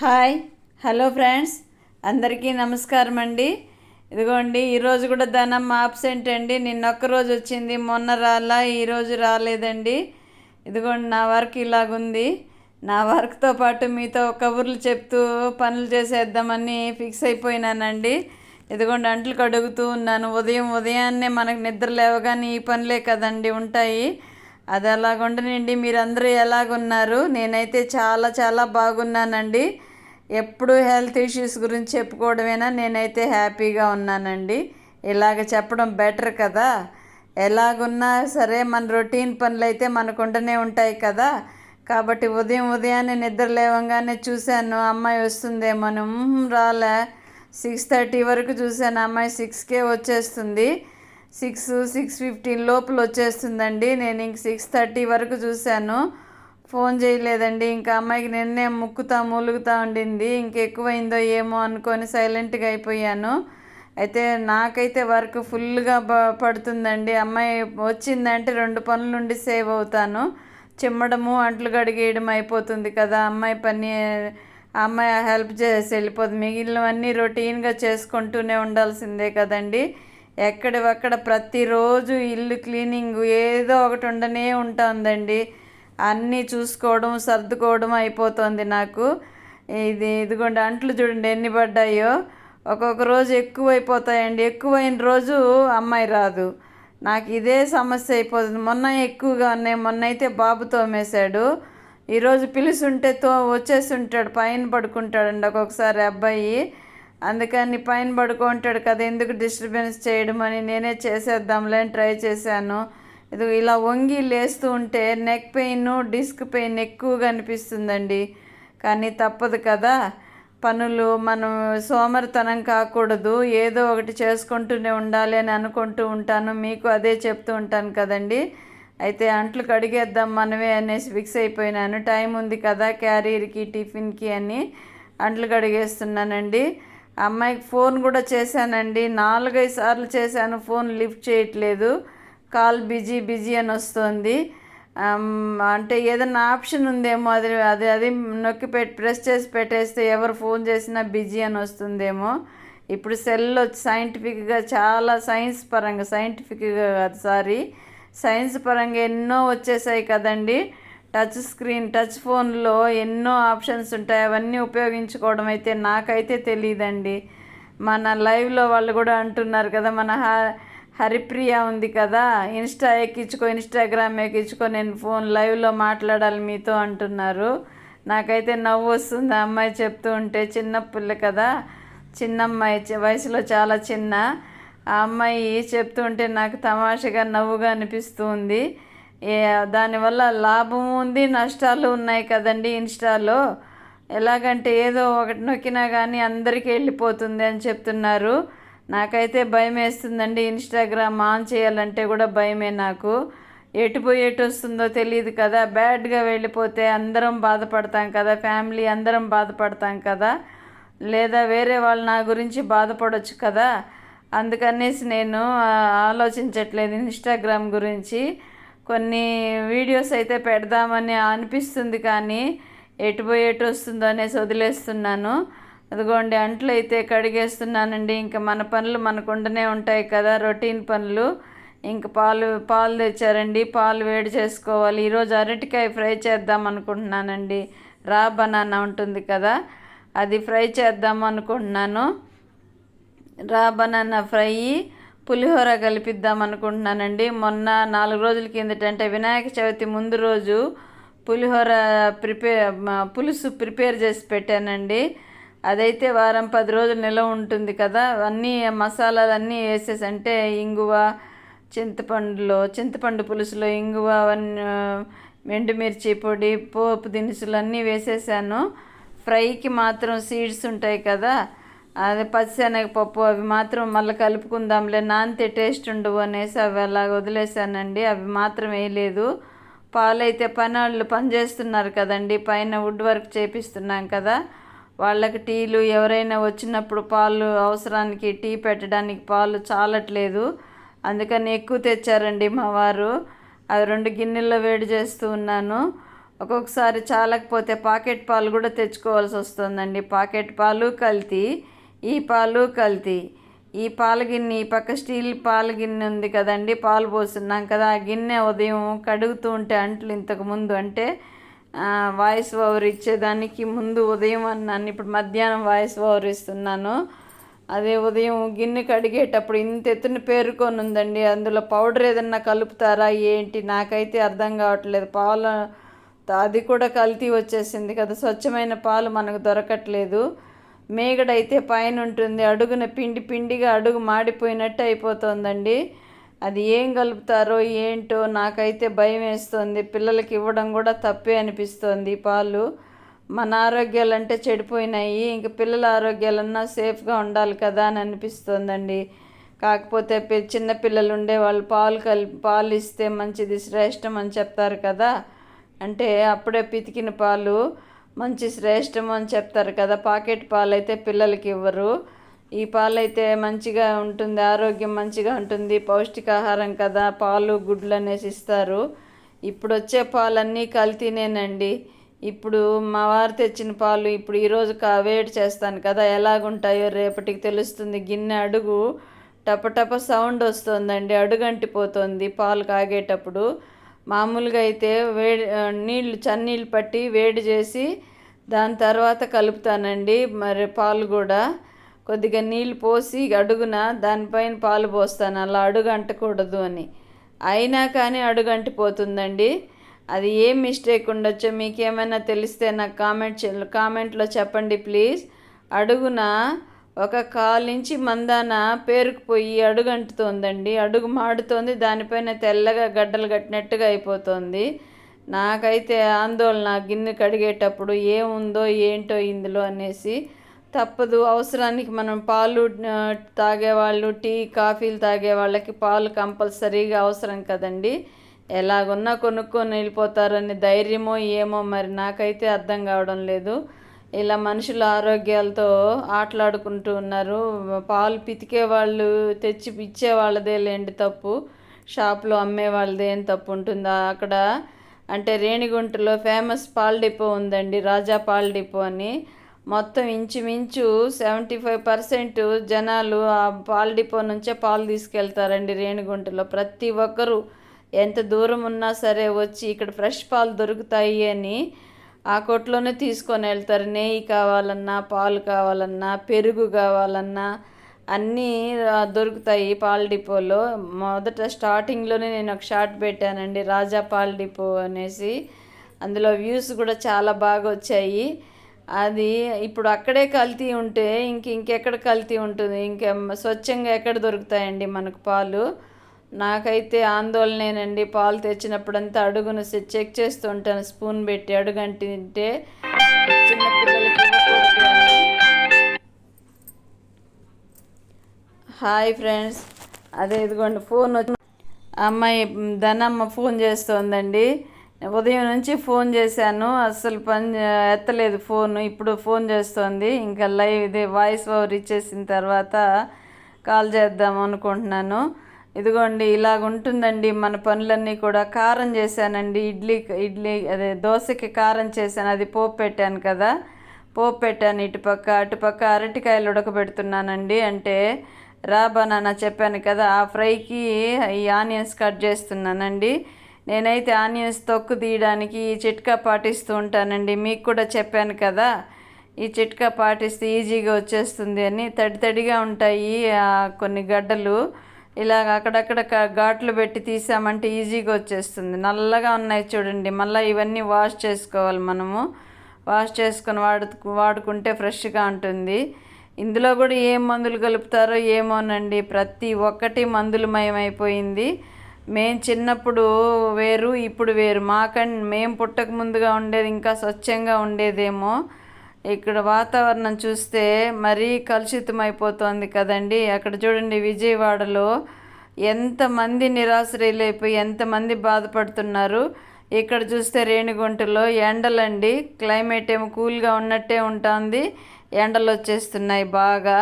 Hi hello friends. అందరికీ నమస్కారం అండి. ఇదిగోండి ఈరోజు కూడా ధనం ఆబ్సెంట్ అండి నిన్న ఒక్క రోజు వచ్చింది మొన్న రాలా ఈరోజు రాలేదండి. ఇదిగోండి నా వర్క్ ఇలాగుంది. నా వర్క్తో పాటు మీతో కబుర్లు చెప్తూ పనులు చేసేద్దామని ఫిక్స్ అయిపోయినానండి. ఇదిగోండి అంట్లు కడుగుతూ ఉన్నాను. ఉదయం ఉదయాన్నే మనకు నిద్ర లేవగానే ఈ పనులే కదండి ఉంటాయి. అది అలాగుండనండి. మీరందరూ ఎలాగున్నారు? నేనైతే చాలా చాలా బాగున్నానండి. ఎప్పుడు హెల్త్ ఇష్యూస్ గురించి చెప్పుకోవడమేనా? నేనైతే హ్యాపీగా ఉన్నానండి. ఇలాగ చెప్పడం బెటర్ కదా? ఎలాగున్నా సరే మన రొటీన్ పనులు అయితే మనకు ఉండనే ఉంటాయి కదా? కాబట్టి ఉదయం ఉదయాన్నే నిద్ర లేవంగానే చూశాను అమ్మాయి వస్తుందేమో రాలే. సిక్స్ థర్టీ వరకు చూశాను అమ్మాయి సిక్స్కే వచ్చేస్తుంది. సిక్స్ సిక్స్ ఫిఫ్టీన్ లోపల వచ్చేస్తుందండి నేను ఇంక సిక్స్ థర్టీ వరకు చూశాను. ఫోన్ చేయలేదండి. ఇంకా అమ్మాయికి నిన్నే ముక్కుతా మూలుగుతా ఉండింది. ఇంకెక్కువైందో ఏమో అనుకొని సైలెంట్గా అయిపోయాను. అయితే నాకైతే వర్క్ ఫుల్గా బ పడుతుందండి. అమ్మాయి వచ్చిందంటే రెండు పనుల నుండి సేవ్ అవుతాను. చిమ్మడము అంట్లు కడిగేయడం అయిపోతుంది కదా. అమ్మాయి పని అమ్మాయి హెల్ప్ చేసి వెళ్ళిపోతుంది మిగిలినవన్నీ రొటీన్గా చేసుకుంటూనే ఉండాల్సిందే కదండి. ఎక్కడివక్కడ ప్రతిరోజు ఇల్లు క్లీనింగ్ ఏదో ఒకటి ఉండనే ఉంటుందండి. అన్నీ చూసుకోవడం సర్దుకోవడం అయిపోతుంది నాకు. ఇది ఇదిగోండి అంట్లు చూడండి ఎన్ని పడ్డాయో. ఒక్కొక్క రోజు ఎక్కువ అయిపోతాయండి ఎక్కువైన రోజు అమ్మాయి రాదు. నాకు ఇదే సమస్య అయిపోతుంది. మొన్న ఎక్కువగా ఉన్నాయి. మొన్న అయితే బాబు తోమేశాడు. ఈరోజు పిలుసుంటే తో వచ్చేస్తుంటాడు పైన పడుకుంటాడండి ఒక్కొక్కసారి అబ్బాయి. అందుకని పైన పడుకుంటాడు కదా ఎందుకు డిస్టర్బెన్స్ చేయడం అని నేనే చేసేద్దాంలే అని ట్రై చేశాను. ఇది ఇలా వంగి లేస్తూ ఉంటే నెక్ పెయిన్ డిస్క్ పెయిన్ ఎక్కువగా అనిపిస్తుందండి. కానీ తప్పదు కదా. పనులు మనం సోమరితనం కాకూడదు. ఏదో ఒకటి చేసుకుంటూనే ఉండాలి అని అనుకుంటూ ఉంటాను. మీకు అదే చెప్తూ ఉంటాను కదండి. అయితే అంట్లు కడిగేద్దాం మనమే అనేసి ఫిక్స్ అయిపోయినాను. టైం ఉంది కదా క్యారీర్కి టిఫిన్కి అని అంట్లు కడిగేస్తున్నానండి. అమ్మాయికి ఫోన్ కూడా చేశానండి. నాలుగైదు సార్లు చేశాను ఫోన్ లిఫ్ట్ చేయట్లేదు. కాల్ బిజీ బిజీ అని వస్తుంది. అంటే ఏదైనా ఆప్షన్ ఉందేమో అది అది అది నొక్కి పెట్టి ప్రెస్ చేసి పెట్టేస్తే ఎవరు ఫోన్ చేసినా బిజీ అని వస్తుందేమో. ఇప్పుడు సెల్లో సైంటిఫిక్గా చాలా సైన్స్ పరంగా సైంటిఫిక్గా కాదు సారీ. సైన్స్ పరంగా ఎన్నో వచ్చేసాయి కదండి. టచ్ స్క్రీన్ టచ్ ఫోన్లో ఎన్నో ఆప్షన్స్ ఉంటాయి. అవన్నీ ఉపయోగించుకోవడం అయితే నాకైతే తెలియదండి మన లైవ్లో వాళ్ళు కూడా అంటున్నారు కదా మన హ హరిప్రియ ఉంది కదా ఇన్స్టా ఎక్కించుకో ఇన్స్టాగ్రామ్ ఎక్కించుకో నేను ఫోన్ లైవ్లో మాట్లాడాలి మీతో అంటున్నారు. నాకైతే నవ్వు వస్తుంది ఆ అమ్మాయి చెప్తూ ఉంటే. చిన్న పిల్ల కదా చిన్న అమ్మాయి వయసులో చాలా చిన్న. ఆ అమ్మాయి చెప్తుంటే నాకు తమాషగా నవ్వుగా అనిపిస్తుంది దానివల్ల లాభం ఉంది నష్టాలు ఉన్నాయి కదండి ఇన్స్టాలో. ఎలాగంటే ఏదో ఒకటి నొక్కినా కానీ అందరికీ వెళ్ళిపోతుంది అని చెప్తున్నారు. నాకైతే భయం వేస్తుందండి ఇన్స్టాగ్రామ్ ఆన్ చేయాలంటే కూడా భయమే నాకు. ఎటు పోయి ఎటు వస్తుందో తెలియదు కదా. బ్యాడ్గా వెళ్ళిపోతే అందరం బాధపడతాం కదా. ఫ్యామిలీ అందరం బాధపడతాం కదా. లేదా వేరే వాళ్ళు నా గురించి బాధపడవచ్చు కదా. అందుకనేసి నేను ఆలోచించట్లేదు ఇన్స్టాగ్రామ్ గురించి. కొన్ని వీడియోస్ అయితే పెడదామని అనిపిస్తుంది కానీ ఎటు పోయి ఎటు వస్తుందో అనేసి వదిలేస్తున్నాను. అదిగోండి అంట్లు అయితే కడిగేస్తున్నానండి. ఇంకా మన పనులు మనకుండనే ఉంటాయి కదా రొటీన్ పనులు. ఇంకా పాలు పాలు తెచ్చారండి. పాలు వేడి చేసుకోవాలి. ఈరోజు అరటికాయ ఫ్రై చేద్దాం అనుకుంటున్నానండి. రా బనానా ఉంటుంది కదా అది ఫ్రై చేద్దాం అనుకుంటున్నాను. రా బనానా ఫ్రై పులిహోర కలిపిద్దాం అనుకుంటున్నానండి. మొన్న నాలుగు రోజుల కిందటంటే వినాయక చవితి ముందు రోజు పులిహోర ప్రిపేర్ పులుసు ప్రిపేర్ చేసి పెట్టానండి. అదైతే వారం పది రోజులు నిలవ ఉంటుంది కదా అన్నీ మసాలాలు అన్నీ వేసేసి అంటే ఇంగువ చింతపండులో చింతపండు పులుసులో ఇంగువ ఎండుమిర్చి పొడి పోపు దినుసులు అన్నీ వేసేసాను. ఫ్రైకి మాత్రం సీడ్స్ ఉంటాయి కదా అదే పచ్చిశనగపప్పు అవి మాత్రం మళ్ళీ కలుపుకుందాంలే. నానితే టేస్ట్ ఉండవు అనేసి అవి అలా వదిలేసానండి. అవి మాత్రం వేయలేదు. పాలైతే పని వాళ్ళు పనిచేస్తున్నారు కదండి. పైన వుడ్ వర్క్ చేపిస్తున్నాం కదా. వాళ్ళకి టీలు ఎవరైనా వచ్చినప్పుడు పాలు అవసరానికి టీ పెట్టడానికి పాలు చాలట్లేదు. అందుకని ఎక్కువ తెచ్చారండి మా వారు. అవి రెండు గిన్నెల్లో వేడి చేస్తూ ఉన్నాను. ఒక్కొక్కసారి చాలకపోతే పాకెట్ పాలు కూడా తెచ్చుకోవాల్సి వస్తుందండి. పాకెట్ పాలు కల్తీ. ఈ పాలు కల్తీ. ఈ పాల గిన్నె ఈ పక్క స్టీల్ పాల గిన్నె ఉంది కదండి పాలు పోస్తున్నాం కదా ఆ గిన్నె ఉదయం కడుగుతూ ఉంటే అంట్లు ఇంతకు ముందు అంటే వాయిస్ ఓవర్ ఇచ్చేదానికి ముందు ఉదయం అన్నాను. ఇప్పుడు మధ్యాహ్నం వాయిస్ ఓవర్ ఇస్తున్నాను. అదే ఉదయం గిన్నె కడిగేటప్పుడు ఇంత ఎత్తున పేరుకొని ఉందండి. అందులో పౌడర్ ఏదన్నా కలుపుతారా ఏంటి? నాకైతే అర్థం కావట్లేదు. పాలు అది కూడా కల్తీ వచ్చేసింది కదా. స్వచ్ఛమైన పాలు మనకు దొరకట్లేదు. మేగడైతే పైన ఉంటుంది అడుగున పిండి పిండిగా అడుగు మాడిపోయినట్టు అయిపోతుందండి. అది ఏం కలుపుతారో ఏంటో నాకైతే భయం వేస్తుంది. పిల్లలకి ఇవ్వడం కూడా తప్పే అనిపిస్తుంది. పాలు మన ఆరోగ్యాలు అంటే చెడిపోయినాయి. ఇంక పిల్లల ఆరోగ్యాలన్నా సేఫ్గా ఉండాలి కదా అని అనిపిస్తుందండి. కాకపోతే చిన్న పిల్లలు ఉండే వాళ్ళు పాలు కలి పాలు ఇస్తే మంచిది శ్రేష్టం అని చెప్తారు కదా. అంటే అప్పుడే పితికిన పాలు మంచి శ్రేష్టం అని చెప్తారు కదా. పాకెట్ పాలైతే పిల్లలకి ఇవ్వరు. ఈ పాలైతే మంచిగా ఉంటుంది ఆరోగ్యం మంచిగా ఉంటుంది పౌష్టికాహారం కదా పాలు గుడ్లు అనేసి ఇస్తారు. ఇప్పుడు వచ్చే పాలన్నీ కల్తీనేనండి. ఇప్పుడు మా వారు తెచ్చిన పాలు ఇప్పుడు ఈరోజు కా వేడి చేస్తాను కదా ఎలాగుంటాయో రేపటికి తెలుస్తుంది. గిన్నె అడుగు టపటప సౌండ్ వస్తుందండి అడుగంటిపోతుంది పాలు కాగేటప్పుడు. మామూలుగా అయితే వేడి నీళ్ళు చన్నీళ్ళు పట్టి వేడి చేసి దాని తర్వాత కలుపుతానండి. మరి పాలు కూడా కొద్దిగా నీళ్ళు పోసి అడుగున దానిపైన పాలు పోస్తాను. అలా అడుగు అంటకూడదు అని. అయినా కానీ అడుగు అంటిపోతుందండి అది ఏం మిస్టేక్ ఉండొచ్చో మీకేమైనా తెలిస్తే నాకు కామెంట్ కామెంట్లో చెప్పండి ప్లీజ్. అడుగున ఒక కాలు నుంచి మందాన పేరుకుపోయి అడుగంటుతోందండి. అడుగు మాడుతోంది. దానిపైన తెల్లగా గడ్డలు కట్టినట్టుగా అయిపోతుంది. నాకైతే ఆందోళన గిన్నె కడిగేటప్పుడు ఏముందో ఏంటో ఇందులో అనేసి తప్పదు. అవసరానికి మనం పాలు తాగేవాళ్ళు టీ కాఫీలు తాగే వాళ్ళకి పాలు కంపల్సరీగా అవసరం కదండి. ఎలాగున్నా కొనుక్కొని వెళ్ళిపోతారని ధైర్యమో ఏమో మరి నాకైతే అర్థం కావడం లేదు. ఇలా మనుషుల ఆరోగ్యాలతో ఆటలాడుకుంటూ ఉన్నారు. పాలు పితికే వాళ్ళు తెచ్చి ఇచ్చే వాళ్ళదే లేండి తప్పు. షాప్లో అమ్మే వాళ్ళదే ఏం తప్పు ఉంటుందా. అక్కడ అంటే రేణిగుంటలో ఫేమస్ పాల డిపో ఉందండి రాజా పాల డిపో అని. మొత్తం ఇంచుమించు సెవెంటీ ఫైవ్ పర్సెంట్ జనాలు ఆ పాల డిపో నుంచే పాలు తీసుకెళ్తారండి రేణిగుంటలో. ప్రతి ఒక్కరూ ఎంత దూరం ఉన్నా సరే వచ్చి ఇక్కడ ఫ్రెష్ పాలు దొరుకుతాయి అని ఆ కొట్లోనే తీసుకొని వెళ్తారు. నెయ్యి కావాలన్నా పాలు కావాలన్నా పెరుగు కావాలన్నా అన్నీ దొరుకుతాయి పాల డిపోలో. మొదట స్టార్టింగ్లోనే నేను ఒక షార్ట్ పెట్టానండి రాజా పాల డిపో అనేసి. అందులో వ్యూస్ కూడా చాలా బాగా వచ్చాయి. అది ఇప్పుడు అక్కడే కల్తీ ఉంటే ఇంక ఇంకెక్కడ కల్తీ ఉంటుంది? ఇంకా స్వచ్ఛంగా ఎక్కడ దొరుకుతాయండి మనకు పాలు? నాకైతే ఆందోళనేనండి. పాలు తెచ్చినప్పుడంతా అడుగును చెక్ చేస్తూ ఉంటాను స్పూన్ పెట్టి అడుగంటి తింటే హాయ్ ఫ్రెండ్స్. అదే ఇదిగోండి ఫోన్ వచ్చి అమ్మాయి ధనమ్మ ఫోన్ చేస్తోందండి. ఉదయం నుంచి ఫోన్ చేశాను. అస్సలు పని ఎత్తలేదు ఫోన్. ఇప్పుడు ఫోన్ చేస్తోంది. ఇంకా లైవ్ ఇది వాయిస్ ఓవర్ ఇచ్చేసిన తర్వాత కాల్ చేద్దాం అనుకుంటున్నాను. ఇదిగోండి ఇలాగ ఉంటుందండి మన పనులన్నీ కూడా. కారం చేశానండి ఇడ్లీ ఇడ్లీ అదే దోశకి కారం చేశాను అది పోపు పెట్టాను కదా. పోపు పెట్టాను ఇటుపక్క అటుపక్క అరటికాయలు ఉడకబెడుతున్నానండి. అంటే రా నాన్న చెప్పాను కదా ఆ ఫ్రైకి ఈ ఆనియన్స్ కట్ చేస్తున్నానండి. నేనైతే ఆనియన్స్ తొక్కు తీయడానికి ఈ చిట్కా పాటిస్తూ ఉంటానండి. మీకు కూడా చెప్పాను కదా ఈ చిట్కా పాటిస్తే ఈజీగా వచ్చేస్తుంది అని. తడి తడిగా ఉంటాయి కొన్ని గడ్డలు. ఇలాగ అక్కడక్కడ ఘాట్లు పెట్టి తీసామంటే ఈజీగా వచ్చేస్తుంది. నల్లగా ఉన్నాయి చూడండి. మళ్ళీ ఇవన్నీ వాష్ చేసుకోవాలి మనము. వాష్ చేసుకొని వాడు వాడుకుంటే ఫ్రెష్గా ఉంటుంది. ఇందులో కూడా ఏం మందులు కలుపుతారో ఏమోనండి. ప్రతి ఒక్కటి మందులమయమైపోయింది మేము చిన్నప్పుడు వేరు ఇప్పుడు వేరు. మాకం మేము పుట్టక ముందుగా ఉండేది ఇంకా స్వచ్ఛంగా ఉండేదేమో. ఇక్కడ వాతావరణం చూస్తే మరీ కలుషితం కదండి. అక్కడ చూడండి విజయవాడలో ఎంతమంది నిరాశ్రయులైపోయి ఎంతమంది బాధపడుతున్నారు. ఇక్కడ చూస్తే రేణిగుంటలో ఎండలండి. క్లైమేట్ ఏమో కూల్గా ఉన్నట్టే ఉంటుంది. ఎండలు వచ్చేస్తున్నాయి బాగా.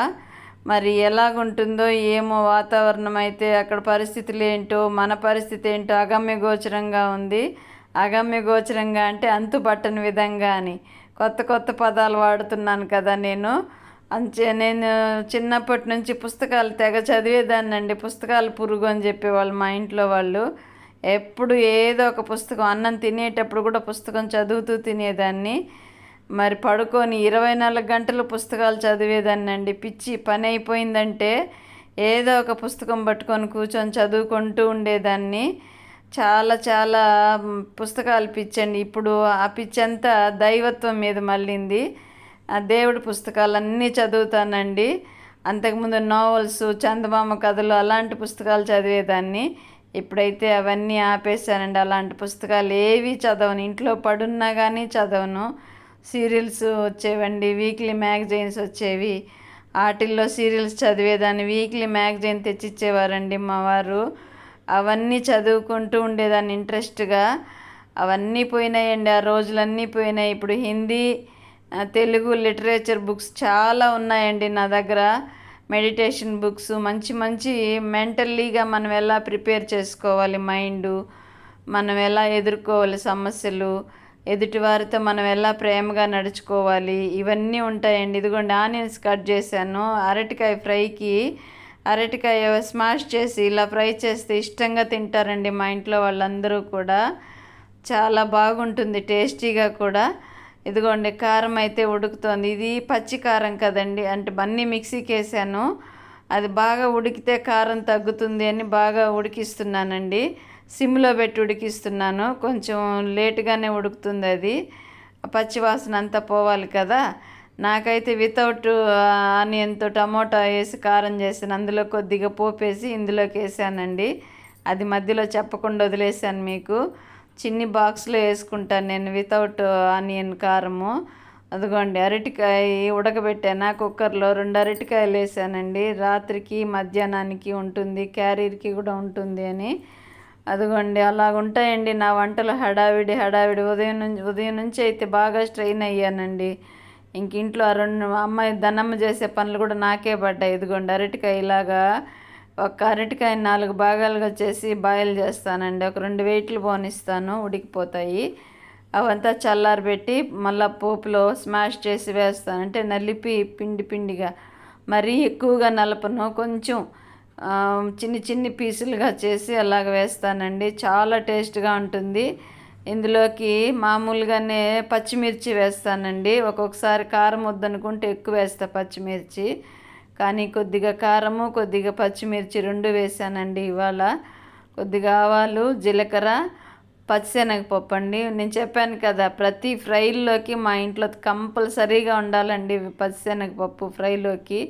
మరి ఎలాగుంటుందో ఏమో వాతావరణం అయితే అక్కడ పరిస్థితులు ఏంటో మన పరిస్థితి ఏంటో అగమ్య గోచరంగా ఉంది. అగమ్య గోచరంగా అంటే అంతు పట్టని విధంగా అని కొత్త కొత్త పదాలు వాడుతున్నాను కదా నేను. అంచే నేను చిన్నప్పటి నుంచి పుస్తకాలు తెగ చదివేదాన్నండి. పుస్తకాలు పురుగు అని చెప్పేవాళ్ళు మా ఇంట్లో వాళ్ళు. ఎప్పుడు ఏదో ఒక పుస్తకం అన్నం తినేటప్పుడు కూడా పుస్తకం చదువుతూ తినేదాన్ని. మరి పడుకొని ఇరవై నాలుగు గంటలు పుస్తకాలు చదివేదాన్ని అండి పిచ్చి పని అయిపోయిందంటే ఏదో ఒక పుస్తకం పట్టుకొని కూర్చొని చదువుకుంటూ ఉండేదాన్ని. చాలా చాలా పుస్తకాలు పిచ్చండి. ఇప్పుడు ఆ పిచ్చంతా దైవత్వం మీద మళ్ళీంది. ఆ దేవుడి పుస్తకాలన్నీ చదువుతానండి. అంతకుముందు నావల్స్ చందమామ కథలు అలాంటి పుస్తకాలు చదివేదాన్ని. ఇప్పుడైతే అవన్నీ ఆపేశానండి. అలాంటి పుస్తకాలు ఏవి చదవను. ఇంట్లో పడున్నా కానీ చదవను. సీరియల్స్ వచ్చేవండి. వీక్లీ మ్యాగజైన్స్ వచ్చేవి. వాటిల్లో సీరియల్స్ చదివేదాన్ని. వీక్లీ మ్యాగజైన్ తెచ్చిచ్చేవారండి మా వారు. అవన్నీ చదువుకుంటూ ఉండేదాన్ని ఇంట్రెస్ట్గా. అవన్నీ పోయినాయండి ఆ రోజులన్నీ పోయినాయి. ఇప్పుడు హిందీ తెలుగు లిటరేచర్ బుక్స్ చాలా ఉన్నాయండి నా దగ్గర. మెడిటేషన్ బుక్స్ మంచి మంచి మెంటల్లీగా మనం ఎలా ప్రిపేర్ చేసుకోవాలి మైండ్ మనం ఎలా ఎదుర్కోవాలి సమస్యలు ఎదుటివారితో మనం ఎలా ప్రేమగా నడుచుకోవాలి ఇవన్నీ ఉంటాయండి. ఇదిగోండి ఆనియన్స్ కట్ చేశాను అరటికాయ ఫ్రైకి అరటికాయ స్మాష్ చేసి ఇలా ఫ్రై చేస్తే ఇష్టంగా తింటారండి మా ఇంట్లో వాళ్ళందరూ కూడా. చాలా బాగుంటుంది టేస్టీగా కూడా. ఇదిగోండి కారం అయితే ఉడుకుతోంది. ఇది పచ్చి కారం కదండి అంటే అన్నీ మిక్సీకి వేసాను అది బాగా ఉడికితే కారం తగ్గుతుంది అని బాగా ఉడికిస్తున్నానండి. సిమ్లో పెట్టి ఉడికిస్తున్నాను. కొంచెం లేటుగానే ఉడుకుతుంది అది. పచ్చి వాసన అంతా పోవాలి కదా. నాకైతే వితౌట్ ఆనియన్తో టమోటా వేసి కారం చేసాను అందులో కొద్దిగా పోపేసి ఇందులోకి వేసానండి. అది మధ్యలో చెప్పకుండా వదిలేసాను మీకు. చిన్ని బాక్స్లో వేసుకుంటాను నేను వితౌట్ ఆనియన్ కారము. అదిగోండి అరటికాయ ఉడకబెట్టాను. కుక్కర్లో రెండు అరటికాయలు వేసానండి. రాత్రికి మధ్యాహ్నానికి ఉంటుంది క్యారీర్కి కూడా ఉంటుంది అని. అదిగోండి అలాగుంటాయండి నా వంటలు. హడావిడి హడావిడి. ఉదయం నుంచి ఉదయం నుంచి అయితే బాగా స్ట్రెయిన్ అయ్యానండి. ఇంక ఇంట్లో రెండు అమ్మాయి దన్నమ్మ చేసే పనులు కూడా నాకే పడ్డాయి. ఇదిగోండి అరటికాయ ఇలాగా ఒక అరటికాయ నాలుగు భాగాలుగా చేసి బాయిల్ చేస్తానండి. ఒక రెండు వెయిట్లు పోనిస్తాను ఉడికిపోతాయి. అవంతా చల్లారబెట్టి మళ్ళీ పోపులో స్మాష్ చేసి వేస్తాను. అంటే నలిపి పిండి పిండిగా మరీ ఎక్కువగా నలపను. కొంచెం చిన్ని చిన్ని పీసులుగా చేసి అలాగ వేస్తానండి. చాలా టేస్ట్గా ఉంటుంది. ఇందులోకి మామూలుగానే పచ్చిమిర్చి వేస్తానండి. ఒక్కొక్కసారి కారం వద్దనుకుంటే ఎక్కువ వేస్తా పచ్చిమిర్చి. కానీ కొద్దిగా కారము కొద్దిగా పచ్చిమిర్చి రెండు వేసానండి ఇవాళ. కొద్దిగా ఆవాలు జీలకర్ర పచ్చిశనగపప్పు అండి. నేను చెప్పాను కదా ప్రతి ఫ్రైల్లోకి మా ఇంట్లో కంపల్సరీగా ఉండాలండి పచ్చిశనగపప్పు ఫ్రైలోకి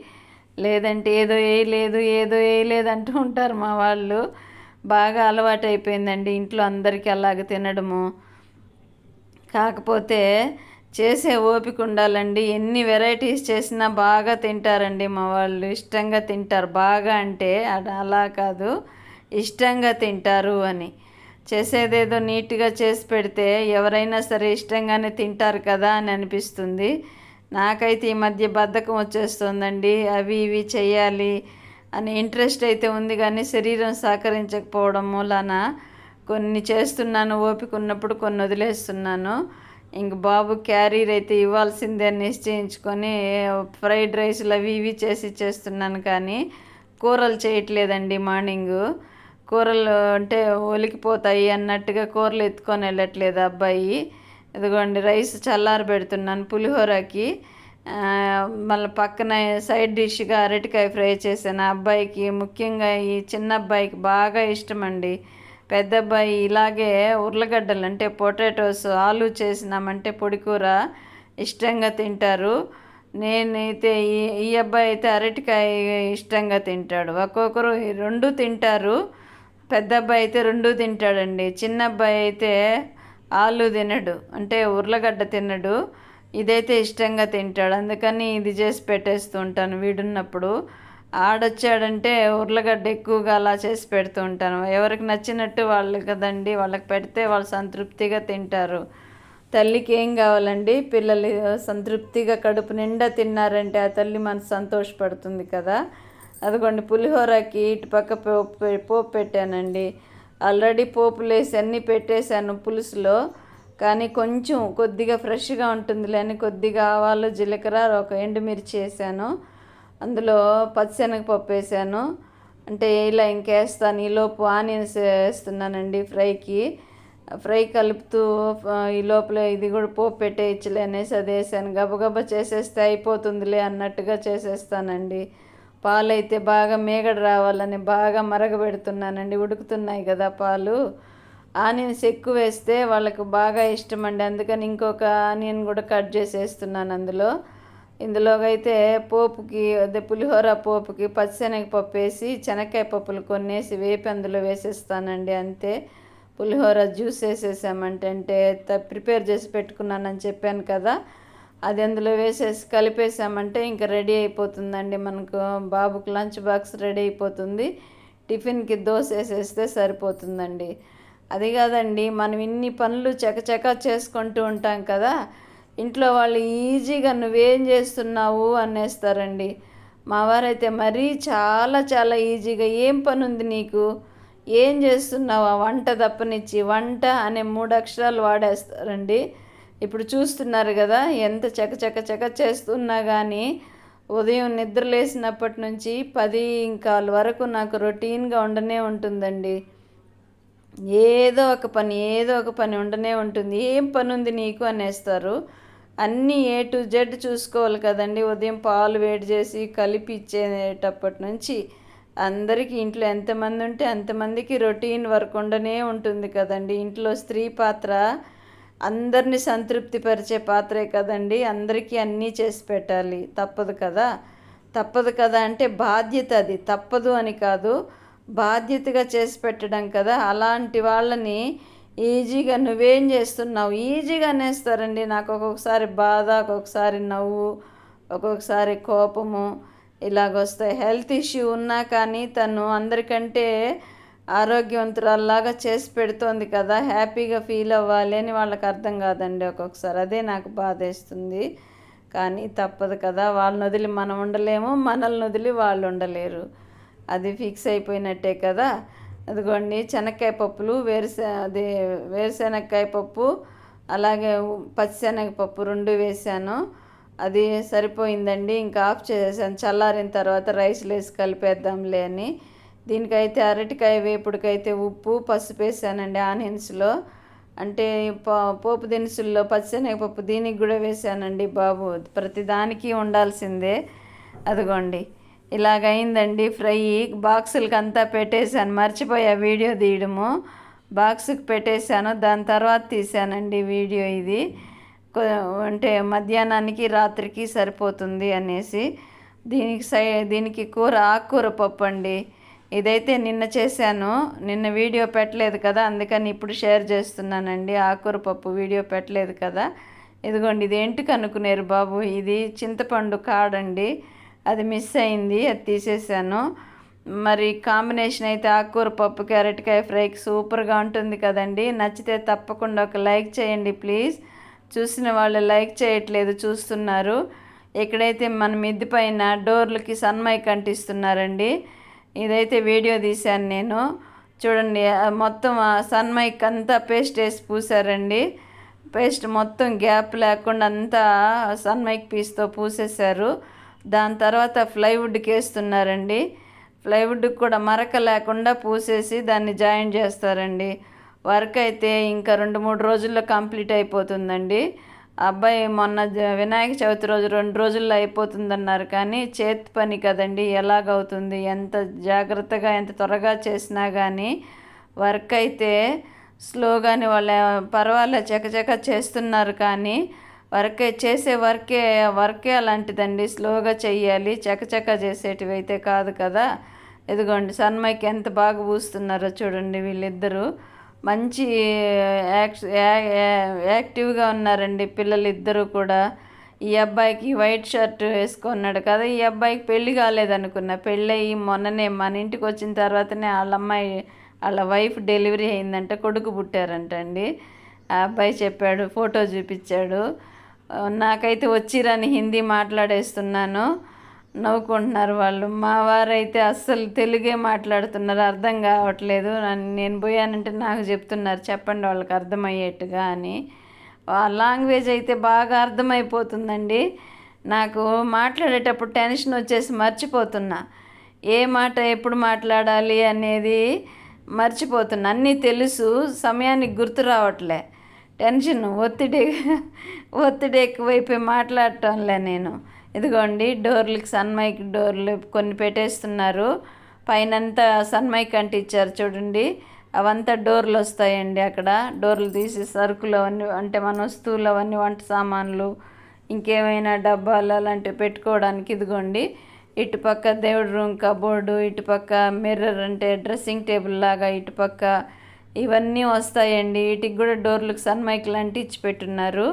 లేదంటే ఏదో వేయలేదు ఏదో వేయలేదు అంటూ ఉంటారు మా వాళ్ళు. బాగా అలవాటు అయిపోయిందండి ఇంట్లో అందరికీ అలాగ తినడము. కాకపోతే చేసే ఓపిక ఉండాలండి. ఎన్ని వెరైటీస్ చేసినా బాగా తింటారండి మా వాళ్ళు. ఇష్టంగా తింటారు. బాగా అంటే అలా కాదు. ఇష్టంగా తింటారు అని. చేసేదేదో నీట్గా చేసి పెడితే ఎవరైనా సరే ఇష్టంగానే తింటారు కదా అని అనిపిస్తుంది. నాకైతే ఈ మధ్య బద్ధకం వచ్చేస్తుందండి. అవి ఇవి చేయాలి అని ఇంట్రెస్ట్ అయితే ఉంది కానీ శరీరం సహకరించకపోవడం మూలాన కొన్ని చేస్తున్నాను ఓపిక ఉన్నప్పుడు కొన్ని వదిలేస్తున్నాను. ఇంక బాబు క్యారీర్ అయితే ఇవ్వాల్సిందే నిశ్చయించుకొని ఫ్రైడ్ రైస్లు అవి ఇవి చేసి చేస్తున్నాను కానీ కూరలు చేయట్లేదండి మార్నింగ్. కూరలు అంటే ఒలికిపోతాయి అన్నట్టుగా కూరలు ఎత్తుకొని వెళ్ళట్లేదు అబ్బాయి. ఇదిగోండి రైస్ చల్లారబెడుతున్నాను పులిహోరకి. మళ్ళీ పక్కన సైడ్ డిష్గా అరటికాయ ఫ్రై చేశాను అబ్బాయికి ముఖ్యంగా ఈ చిన్న అబ్బాయికి బాగా ఇష్టం అండి పెద్ద అబ్బాయి ఇలాగే ఉర్లగడ్డలు అంటే పొటాటోస్ ఆలు చేసినామంటే పొడి కూర ఇష్టంగా తింటారు. నేనైతే ఈ ఈ అబ్బాయి అయితే అరటికాయ ఇష్టంగా తింటాడు. ఒక్కొక్కరు రెండు తింటారు. పెద్ద అబ్బాయి అయితే రెండు తింటాడండి. చిన్న అబ్బాయి అయితే ఆలు తినడు. అంటే ఉర్లగడ్డ తినడు. ఇదైతే ఇష్టంగా తింటాడు. అందుకని ఇది చేసి పెట్టేస్తూ ఉంటాను వీడున్నప్పుడు. ఆడొచ్చాడంటే ఉర్లగడ్డ ఎక్కువగా అలా చేసి పెడుతూ ఉంటాను. ఎవరికి నచ్చినట్టు వాళ్ళు కదండి వాళ్ళకి పెడితే వాళ్ళు సంతృప్తిగా తింటారు. తల్లికి ఏం కావాలండి? పిల్లలు సంతృప్తిగా కడుపు నిండా తిన్నారంటే ఆ తల్లి మనసు సంతోషపడుతుంది కదా. అదిగోండి పులిహోరకి ఇటు పక్క పోపు పోపు పెట్టానండి. ఆల్రెడీ పోపులు వేసి అన్నీ పెట్టేశాను పులుసులో. కానీ కొంచెం కొద్దిగా ఫ్రెష్గా ఉంటుందిలే అని కొద్దిగా ఆవాలు జీలకర్ర ఒక ఎండుమిర్చి వేసాను. అందులో పచ్చిశనగపప్పు వేసాను. అంటే ఇలా ఇంకేస్తాను ఈలోపు ఆనియన్స్ వేస్తున్నానండి ఫ్రైకి. ఫ్రై కలుపుతూ ఈ లోపల ఇది కూడా పోపు పెట్టేయచ్చులే అనేసి అది వేసాను. గబగబా చేసేస్తే అయిపోతుందిలే అన్నట్టుగా చేసేస్తానండి. పాలు అయితే బాగా మేగడ రావాలని బాగా మరగబెడుతున్నానండి. ఉడుకుతున్నాయి కదా పాలు. ఆనియన్స్ ఎక్కువ వేస్తే వాళ్ళకు బాగా ఇష్టం అండి అందుకని ఇంకొక ఆనియన్ కూడా కట్ చేసేస్తున్నాను అందులో. ఇందులోకైతే అయితే పోపుకి అదే పులిహోర పోపుకి పచ్చిశనగపప్పు వేసి శనక్కాయ పప్పులు కొన్నేసి వేపి అందులో వేసేస్తానండి. అంతే. పులిహోర జ్యూస్ వేసేసామంటే త- ప్రిపేర్ చేసి పెట్టుకున్నానని చెప్పాను కదా. అది అందులో వేసేసి కలిపేసామంటే ఇంకా రెడీ అయిపోతుందండి మనకు. బాబుకి లంచ్ బాక్స్ రెడీ అయిపోతుంది. టిఫిన్కి దోశ వేసేస్తే సరిపోతుందండి. అది కాదండి మనం ఇన్ని పనులు చకచకా చేసుకుంటూ ఉంటాం కదా ఇంట్లో వాళ్ళు ఈజీగా నువ్వేం చేస్తున్నావు అనేస్తారండి. మా వారైతే మరీ చాలా చాలా ఈజీగా ఏం పని ఉంది నీకు? ఏం చేస్తున్నావు? ఆ వంట తప్పనిచ్చి వంట అనే మూడు అక్షరాలు వాడేస్తారండి. ఇప్పుడు చూస్తున్నారు కదా ఎంత చక చక చక చేస్తున్నా కానీ ఉదయం నిద్ర లేసినప్పటి నుంచి పది ఇంకా వరకు నాకు రొటీన్గా ఉండనే ఉంటుందండి. ఏదో ఒక పని ఏదో ఒక పని ఉండనే ఉంటుంది. ఏం పని ఉంది నీకు అనేస్తారు. అన్నీ ఏ టు జెడ్ చూసుకోవాలి కదండి. ఉదయం పాలు వేడి చేసి కలిపి ఇచ్చేటప్పటి నుంచి అందరికీ ఇంట్లో ఎంతమంది ఉంటే అంతమందికి రొటీన్ వర్క్ ఉండనే ఉంటుంది కదండి. ఇంట్లో స్త్రీ పాత్ర అందరినీ సంతృప్తిపరిచే పాత్రే కదండి. అందరికీ అన్నీ చేసి పెట్టాలి. తప్పదు కదా. తప్పదు కదా అంటే బాధ్యత అది. తప్పదు అని కాదు. బాధ్యతగా చేసి పెట్టడం కదా. అలాంటి వాళ్ళని ఈజీగా నువ్వేం చేస్తున్నావు? ఈజీగా అనేస్తారండి. నాకు ఒక్కొక్కసారి బాధ ఒక్కొక్కసారి నవ్వు ఒక్కొక్కసారి కోపము ఇలాగొస్తాయి. హెల్త్ ఇష్యూ ఉన్నా కానీ తను అందరికంటే ఆరోగ్యవంతురాల్లాగా చేసి పెడుతోంది కదా. హ్యాపీగా ఫీల్ అవ్వాలి అని వాళ్ళకి అర్థం కాదండి ఒక్కొక్కసారి. అదే నాకు బాధేస్తుంది. కానీ తప్పదు కదా. వాళ్ళని వదిలి మనం ఉండలేము. మనల్ని వదిలి వాళ్ళు ఉండలేరు. అది ఫిక్స్ అయిపోయినట్టే కదా. అదిగోండి శనక్కాయ పప్పులు వేరుశె అది వేరుశెనక్కాయ పప్పు అలాగే పచ్చిశనగ పప్పు రెండు వేసాను. అది సరిపోయిందండి. ఇంకా ఆఫ్ చేసేసాను. చల్లారిన తర్వాత రైస్లో వేసి కలిపేద్దాంలే అని. దీనికైతే అరటికాయ వేపుడుకైతే ఉప్పు పసుపు వేసానండి ఆనియన్స్లో. అంటే పోపు దినుసుల్లో పచ్చిశనగపప్పు దీనికి కూడా వేసానండి బాబు. ప్రతి దానికి ఉండాల్సిందే. అదిగోండి. ఇలాగైందండి ఫ్రై బాక్సులకి అంతా పెట్టేశాను మర్చిపోయా వీడియో తీయడము. బాక్స్కి పెట్టేశాను దాని తర్వాత తీసానండి వీడియో ఇది. అంటే మధ్యాహ్నానికి రాత్రికి సరిపోతుంది అనేసి. దీనికి సై దీనికి కూర ఆకుకూర పప్పు అండి ఇదైతే నిన్న చేశాను నిన్న వీడియో పెట్టలేదు కదా అందుకని ఇప్పుడు షేర్ చేస్తున్నానండి. ఆకుకూర పప్పు వీడియో పెట్టలేదు కదా. ఇదిగోండి ఇది ఏంటి కనుక్కునేరు బాబు ఇది చింతపండు కాడండి. అది మిస్ అయింది అది తీసేసాను. మరి కాంబినేషన్ అయితే ఆకుకూర పప్పు క్యారెట్కాయ ఫ్రైకి సూపర్గా ఉంటుంది కదండి. నచ్చితే తప్పకుండా ఒక లైక్ చేయండి ప్లీజ్. చూసిన వాళ్ళు లైక్ చేయట్లేదు చూస్తున్నారు. ఎక్కడైతే మన మిద్ది పైన డోర్లకి సన్మైక్ అంటిస్తున్నారండి ఇదైతే వీడియో తీశాను నేను. చూడండి మొత్తం సన్మైక్ అంతా పేస్ట్ వేసి పూసారండి. పేస్ట్ మొత్తం గ్యాప్ లేకుండా అంతా సన్మైక్ పీస్తో పూసేశారు. దాని తర్వాత ప్లైవుడ్కి వేస్తున్నారండి ప్లైవుడ్కి కూడా మరక లేకుండా పూసేసి దాన్ని జాయిన్ చేస్తారండి. వర్క్ అయితే ఇంకా రెండు మూడు రోజుల్లో కంప్లీట్ అయిపోతుందండి. అబ్బాయి మొన్న వినాయక చవితి రోజు రెండు రోజుల్లో అయిపోతుందన్నారు కానీ చేతి పని కదండి ఎలాగవుతుంది ఎంత జాగ్రత్తగా ఎంత త్వరగా చేసినా కానీ వర్క్ అయితే స్లోగానే వాళ్ళ పర్వాలే చకచక చేస్తున్నారు కానీ వర్కే చేసే వర్కే వర్కే అలాంటిదండి. స్లోగా చెయ్యాలి చకచక చేసేటివి అయితే కాదు కదా. ఇదిగోండి సన్మైకి ఎంత బాగా పూస్తున్నారో చూడండి వీళ్ళిద్దరూ. మంచి యాక్ట్ యాక్టివ్గా ఉన్నారండి పిల్లలు కూడా. ఈ అబ్బాయికి వైట్ షర్ట్ వేసుకున్నాడు కదా. ఈ అబ్బాయికి పెళ్ళి కాలేదనుకున్నా. పెళ్ళయి మొన్ననే మన ఇంటికి వచ్చిన తర్వాతనే వాళ్ళ అమ్మాయి వాళ్ళ వైఫ్ డెలివరీ అయిందంట కొడుకు పుట్టారంట అండి ఆ అబ్బాయి చెప్పాడు ఫోటో చూపించాడు. నాకైతే వచ్చిరని హిందీ మాట్లాడేస్తున్నాను. నవ్వుకుంటున్నారు వాళ్ళు. మా వారైతే అస్సలు తెలుగే మాట్లాడుతున్నారు. అర్థం కావట్లేదు. నన్ను నేను పోయానంటే నాకు చెప్తున్నారు. చెప్పండి వాళ్ళకి అర్థమయ్యేట్టుగా అని. లాంగ్వేజ్ అయితే బాగా అర్థమైపోతుందండి. నాకు మాట్లాడేటప్పుడు టెన్షన్ వచ్చేసి మర్చిపోతున్నా. ఏ మాట ఎప్పుడు మాట్లాడాలి అనేది మర్చిపోతున్నా. అన్నీ తెలుసు. సమయానికి గుర్తు రావట్లే. టెన్షన్ ఒత్తిడి ఒత్తిడి ఎక్కువైపోయి మాట్లాడటంలే నేను. ఇదిగోండి డోర్లకి సన్మైక్ డోర్లు కొన్ని పెట్టేస్తున్నారు. పైనంతా సన్మైక్ అంటించారు చూడండి. అవంతా డోర్లు వస్తాయండి అక్కడ. డోర్లు తీసి సరుకులు అవన్నీ అంటే మన వస్తువులు అవన్నీ వంట సామాన్లు ఇంకేమైనా డబ్బాలు అలాంటివి పెట్టుకోవడానికి ఇదిగోండి. ఇటుపక్క దేవుడి రూమ్ కబోర్డు ఇటుపక్క మిర్రర్ అంటే డ్రెస్సింగ్ టేబుల్ లాగా ఇటుపక్క ఇవన్నీ వస్తాయండి. వీటికి కూడా డోర్లకు సన్మైకులు అంటించి పెట్టున్నారు.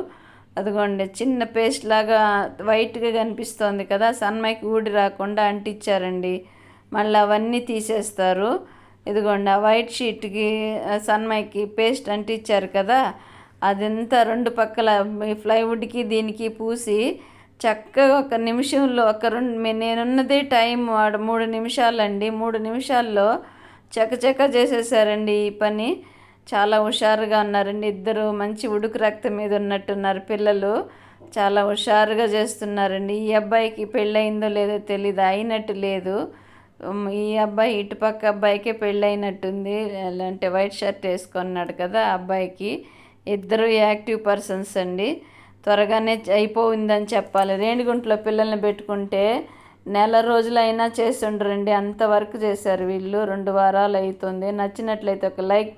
అదిగోండి చిన్న పేస్ట్ లాగా వైట్గా కనిపిస్తోంది కదా సన్మైక్ ఊడి రాకుండా అంటించారండి మళ్ళీ అవన్నీ తీసేస్తారు. ఇదిగోండి ఆ వైట్ షీట్కి సన్మైకి పేస్ట్ అంటించారు కదా అదంతా రెండు పక్కల ఈ ప్లైవుడ్కి దీనికి పూసి చక్కగా ఒక నిమిషంలో ఒక రెండు నేనున్నదే టైం వాడు మూడు నిమిషాలండి. మూడు నిమిషాల్లో చకచక చేసేసారండి ఈ పని. చాలా హుషారుగా ఉన్నారండి. ఇద్దరు మంచి ఉడుకు రక్తం మీద ఉన్నట్టున్నారు పిల్లలు. చాలా హుషారుగా చేస్తున్నారండి. ఈ అబ్బాయికి పెళ్ళయిందో లేదో తెలీదు అయినట్టు లేదు. ఈ అబ్బాయి ఇటుపక్క అబ్బాయికే పెళ్ళైనట్టుంది అంటే వైట్ షర్ట్ వేసుకున్నాడు కదా ఆ అబ్బాయికి. ఇద్దరు యాక్టివ్ పర్సన్స్ అండి. త్వరగానే అయిపోయిందని చెప్పాలి. రేణిగుంట్లో పిల్లల్ని పెట్టుకుంటే నెల రోజులైనా చేస్తుండ్రండి అంతవరకు చేశారు వీళ్ళు. రెండు వారాలు అవుతుంది. నచ్చినట్లయితే ఒక లైక్